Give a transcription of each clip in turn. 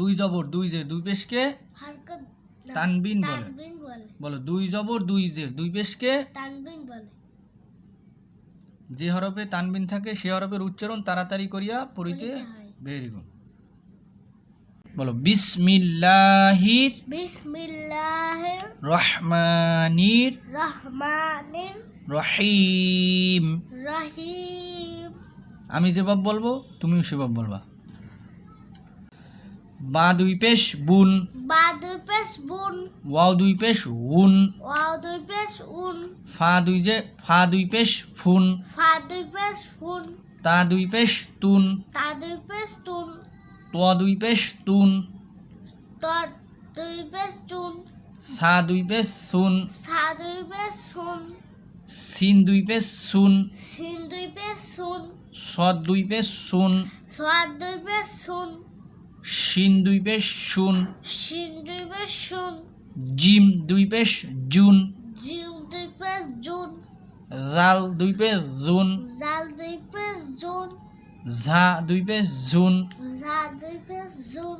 দুই জবর দুই জের দুই পেশকে তানবিন বলে। বলো। দুই জবর দুই জের দুই পেশকে তানবিন বলে। যে হরফে তানবিন থাকে সে হরফের উচ্চারণ তাড়াতাড়ি করিয়া পড়িতে। Very good. বলো বিসমিল্লাহির বিসমিল্লাহির রহমানির রহমানির রহিম। রহিম। আমি যেভাবে বলব তুমিও সেভাবে বলবা। বা দুই পেশ বুন বা দুই পেশ বুন ওয়াও দুই পেশ উন ওয়াও দুই পেশ উন ফা দুই যে ফা দুই পেশ ফুন ফা দুই পেশ ফুন তা দুই পেশ তুন তা দুই পেশ তুন ত দুই পেশ তুন ত দুই পেশ তুন সা দুই পেশ সুন সা দুই পেশ সুন সিন দুই পেশ সুন সিন দুই পেশ সুন সদ দুই পেশ সুন সোয়াদ দুই পেশ সুন শিন দুই পেশ শুন শিন দুই পেশ সুন জিম দুই পেশ জুন জিম দুই পেশ জুন জাল দুই পেশ জুন জাল দুই পেশ জুন ঝা দুই পেশ জুন ঝা দুই পেশ জুন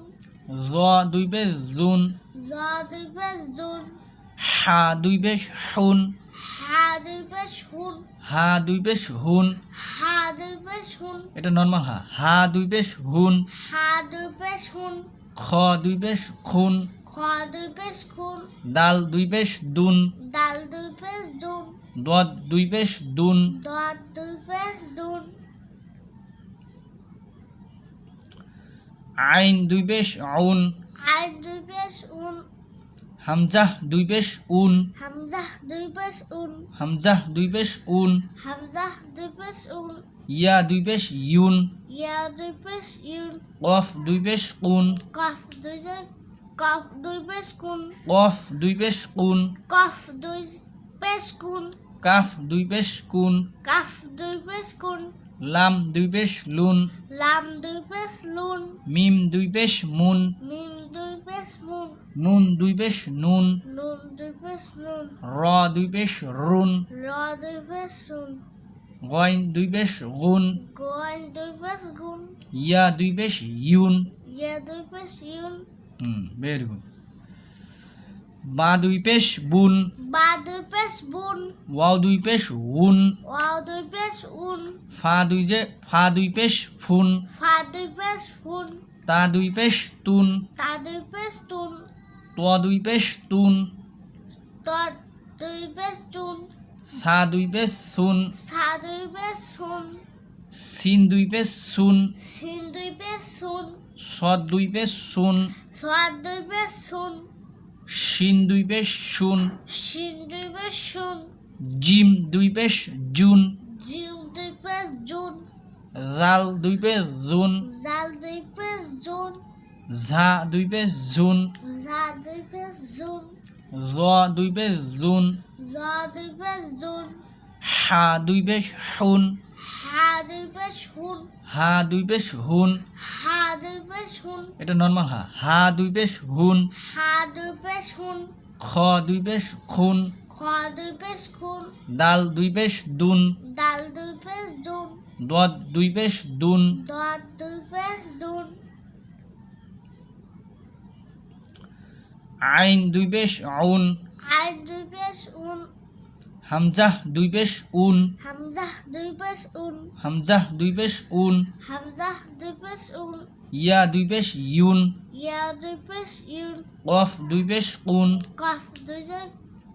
জ দুই পেশ জুন জ দুই পেশ জুন হা দুই পেশ হুন হা দুই পেশ হুন হা দুই পেশ হুন হা দুই পেশ হুন এটা নর্মাল হা হা দুই পেশ হুন হা দুই পেশ হুন খ দুই পেশ খুন খ দুই পেশ খুন দাল দুই পেশ দুন দাল দুই পেশ দুন দদ দুই পেশ দুন দত দুই পেশ দুন আইন দুই পেশ আউন আই দুই পেশ উন হামজাহ দুই পেশ উন হামজা দুই পেশ উন হামজাহ দুই পেশ উন হামজা দুই পেশ উন ইয়া দুই পেশ ইউন ইয়া দুই পেশ ইউন কফ দুই পেশ কুন কফ দুই কফ দুই পেশ কুন কফ দুই পেশ কুন কফ দুই পেশ কুন কাফ দুই পেশ কুন কাফ দুই পেশ কুন লাম দুই পেশ লুন লাম দুই পেশ লুন মিম দুই পেশ মুন মিম দুই মুন নুন। দুই পেশ নুন। নুন দুই পেশ নুন। র দুই পেশ রুন। র দুই পেশ রুন গইন দুই পেশ গুন গোয়ান দুই পেশ গুন ইয়া দুই পেশ ইউন। ইয়া দুই পেশ ইউন। হুম ভেরি গুড বা দুই পেশ বুন। বা দুই পেশ বুন। ওয়াও দুই পেশ উন। ওয়াও দুই পেশ উন। ফা দুই যে ফা দুই পেশ ফুন। ফা দুই পেশ ফুন। তা দুই পেশ তুন তা দুই পেশ তুন ত দুই পেশ তুন ত দুই পেশ তুন সা দুই পেশ সুন সা দুই পেশ সুন সিন দুই পেশ সুন সিন দুই পেশ সুন সদ দুই পেশ সুন সোয়াদ দুই পেশ সুন শিন দুই পেশ শুন শিন দুই পেশ সুন জিম দুই পেশ জুন জিম দুই পেশ জুন জাল দুই পেশ জুন জাল দুই পেশ জুন ঝা দুই পেশ জুন ঝা দুই পেশ জুন জ দুই পেশ জুন জ দুই পেশ জুন হা দুই পেশ হুন হা দুই পেশ হুন হা দুই পেশ হুন হা দুই পেশ হুন এটা নর্মাল হা হা দুই পেশ হুন হা দুই পেশ হুন খ দুই পেশ খুন খ দুই পেশ খুন দাল দুই পেশ দুন দাল দুই পেশ দুন দদ দুই পেশ দুন দত দুই পেশ দুন আইন দুই পেশ আউন আই দুই পেশ উন হামজাহ দুই পেশ উন হামজা দুই পেশ উন হামজাহ দুই পেশ উন হামজা দুই পেশ উন ইয়া দুই পেশ ইউন ইয়া দুই পেশ ইউন কফ দুই পেশ কুন কফ দুই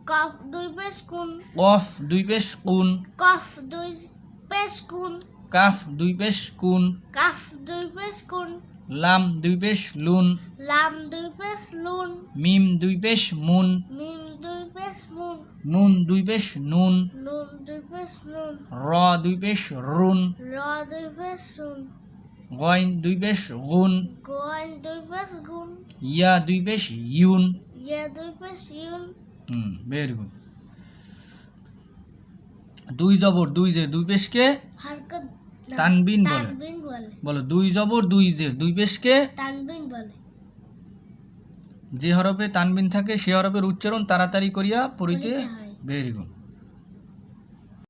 কফ দুই পেশ কুন কফ দুই পেশ কুন কফ দুই পেশ কুন কাফ দুই পেশ কুন কাফ দুই পেশ কুন লাম দুই পেশ লুন লাম দুই পেশ লুন মিম দুই পেশ মুন মিম দুই পেশ মুন নুন দুই পেশ নুন নুন দুই পেশ নুন র দুই পেশ রুন র দুই পেশ রুন গইন দুই পেশ গুন গোয়ান দুই পেশ গুন ইয়া দুই পেশ ইউন ইয়া দুই পেশ ইউন হুম ভেরি গুড দুই জবর দুই যে দুই পেশকে হরকত তানবিন বলে। বলো। দুই জবর দুই যে দুই পেশকে? তানবিন বলে। যে হরফে তানবিন থাকে সে হরফের উচ্চারণ তাড়াতাড়ি করিয়া পড়িতে পড়িতে ভেরি গুড